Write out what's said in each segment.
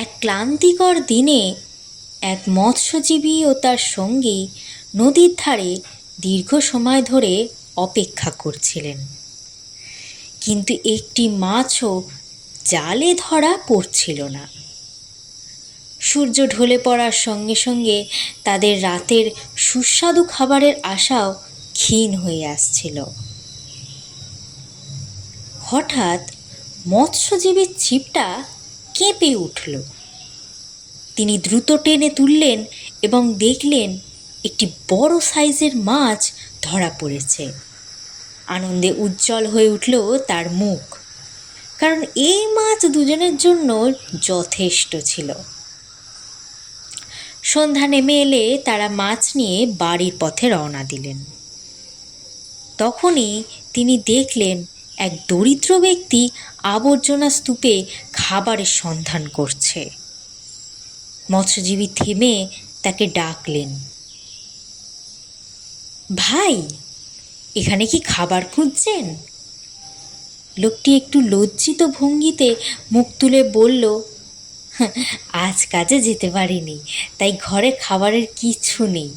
ক্লান্তিকর দিনে এক মৎস্যজীবী ও তার সঙ্গী নদীর ধারে দীর্ঘ সময় ধরে অপেক্ষা করছিলেন। কিন্তু একটি মাছও জালে ধরা পড়ছিল না। সূর্য ঢলে পড়ার সঙ্গে সঙ্গে তাদের রাতের সুস্বাদু খাবারের আশাও ক্ষীণ হয়ে আসছিল। হঠাৎ মৎস্যজীবীর ছিপটা কেঁপে উঠল। তিনি দ্রুত টেনে তুললেন এবং দেখলেন একটি বড় সাইজের মাছ ধরা পড়েছে। আনন্দে উজ্জ্বল হয়ে উঠল তার মুখ, কারণ এই মাছ দুজনের জন্য যথেষ্ট ছিল। সন্ধ্যা নেমে এলে তারা মাছ নিয়ে বাড়ির পথে রওনা দিলেন। তখনই তিনি দেখলেন এক দরিদ্র ব্যক্তি আবর্জনা স্তূপে খাবারের সন্ধান করছে। মৎস্যজীবী থেমে তাকে ডাকলেন। ভাই, এখানে কি খাবার খুঁজছেন? লোকটি একটু লজ্জিত ভঙ্গিতে মুখ তুলে বলল, আজ কাজে যেতে পারিনি, তাই ঘরে খাবারের কিছু নেই।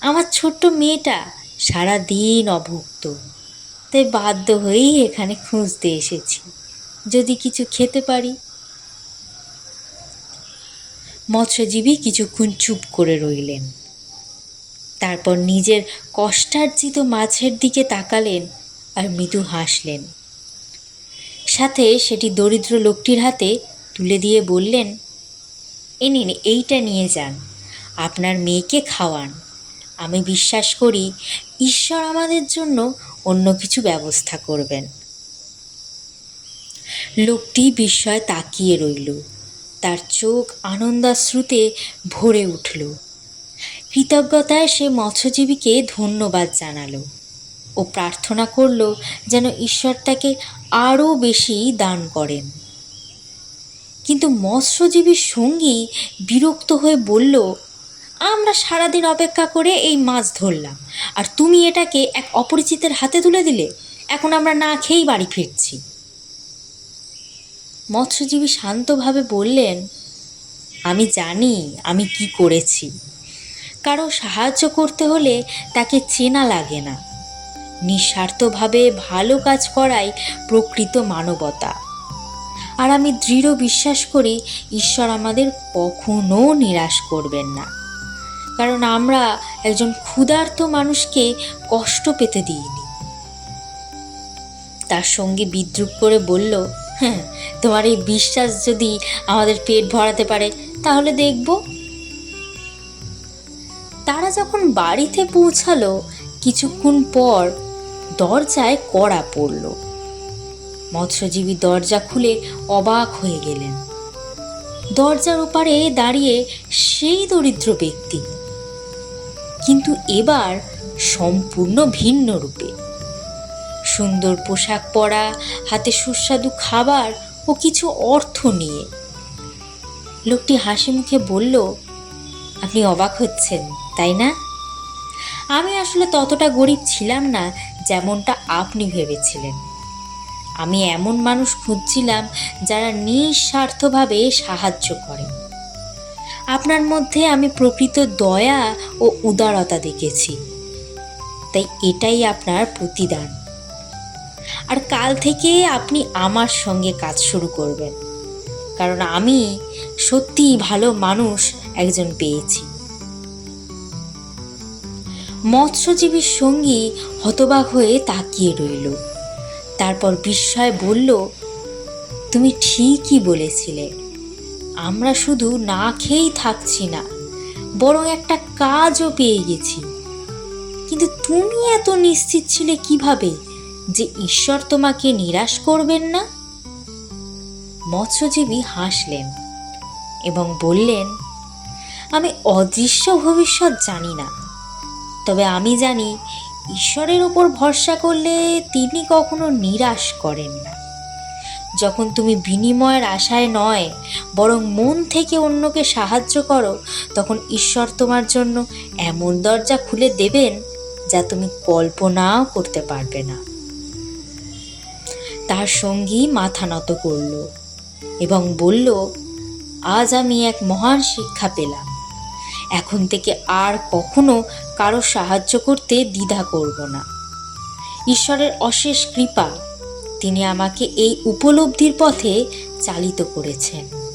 আমার ছোট্ট মেয়েটা সারা দিন অভুক্ত, তাই বাধ্য হয়েই এখানে খুঁজতে এসেছি। যদি কিছু খেতে পারি। মৎস্যজীবী কিছুক্ষণ চুপ করে রইলেন। তারপর নিজের কষ্টার্জিত মাছের দিকে তাকালেন আর মৃদু হাসলেন। সাথে সেটি দরিদ্র লোকটির হাতে তুলে দিয়ে বললেন, এ নিন, এইটা নিয়ে যান। আপনার মেয়েকে খাওয়ান। আমি বিশ্বাস করি ঈশ্বর আমাদের জন্য অন্য কিছু ব্যবস্থা করবেন। লোকটি বিস্ময় তাকিয়ে রইল। তার চোখ আনন্দাশ্রুতে ভরে উঠল। কৃতজ্ঞতায় সে মৎস্যজীবীকে ধন্যবাদ জানালো ও প্রার্থনা করল যেন ঈশ্বর তাকে আরও বেশি দান করেন। কিন্তু মৎস্যজীবীর সঙ্গী বিরক্ত হয়ে বলল, আমরা সারাদিন অপেক্ষা করে এই মাছ ধরলাম আর তুমি এটাকে এক অপরিচিতের হাতে তুলে দিলে। এখন আমরা না খেয়েই বাড়ি ফিরছি। মৎস্যজীবী শান্তভাবে বললেন, আমি জানি আমি কি করেছি। কারও সাহায্য করতে হলে তাকে চেনা লাগে না। নিঃস্বার্থভাবে ভালো কাজ করাই প্রকৃত মানবতা। আর আমি দৃঢ় বিশ্বাস করি, ঈশ্বর আমাদের কখনো নিরাশ করবেন না। কারণ আমরা একজন ক্ষুধার্ত মানুষকে কষ্ট পেতে দিইনি। তার সঙ্গে বিদ্রুপ করে বলল তোমার এই বিশ্বাস যদি আমাদের পেট ভরাতে পারে, তাহলে দেখব। তারা যখন বাড়িতে পৌঁছালো, কিছুক্ষণ পর দরজায় কড়া পড়ল। মৎস্যজীবী দরজা খুলে অবাক হয়ে গেলেন। দরজার ওপারে দাঁড়িয়ে সেই দরিদ্র ব্যক্তি। কিন্তু এবার সম্পূর্ণ ভিন্ন রূপে। সুন্দর পোশাক পরা, হাতে সুস্বাদু খাবার ও কিছু অর্থ নিয়ে। লোকটি হাসি মুখে বলল, আপনি অবাক হচ্ছেন, তাই না? আমি আসলে ততটা গরিব ছিলাম না, যেমনটা আপনি ভেবেছিলেন। আমি এমন মানুষ খুঁজছিলাম যারা নিঃস্বার্থভাবে সাহায্য করে। আপনার মধ্যে আমি প্রকৃত দয়া ও উদারতা দেখেছি। তাই এটাই আপনার প্রতিদান। আর কাল থেকে আপনি আমার সঙ্গে কাজ শুরু করবেন। কারণ আমি সত্যিই ভালো মানুষ একজন পেয়েছি। মৎস্যজীবীর সঙ্গী হতবাক হয়ে তাকিয়ে রইল। তারপর বিস্ময় বলল, তুমি ঠিকই বলেছিলে। আমরা শুধু না খেয়েই থাকছি না, বরং একটা কাজও পেয়ে গেছি। কিন্তু তুমি এত নিশ্চিত ছিলে কীভাবে? যে ঈশ্বর তোমাকে নিরাশ করবেন না? মৎস্যজীবী হাসলেন এবং বললেন, আমি অদৃশ্য ভবিষ্যৎ জানি না। তবে আমি জানি ঈশ্বরের ওপর ভরসা করলে তিনি কখনো নিরাশ করেন না। যখন তুমি বিনিময়ের আশায় নয়, বরং মন থেকে অন্যকে সাহায্য করো, তখন ঈশ্বর তোমার জন্য এমন দরজা খুলে দেবেন যা তুমি কল্পনাও করতে পারবে না। তার সঙ্গী মাথা নত করল এবং বলল, আজ আমি এক মহান শিক্ষা পেলাম। এখন থেকে আর কখনো কারও সাহায্য করতে দ্বিধা করব না। ঈশ্বরের অশেষ কৃপা, তিনি আমাকে এই উপলব্ধির পথে চালিত করেছেন।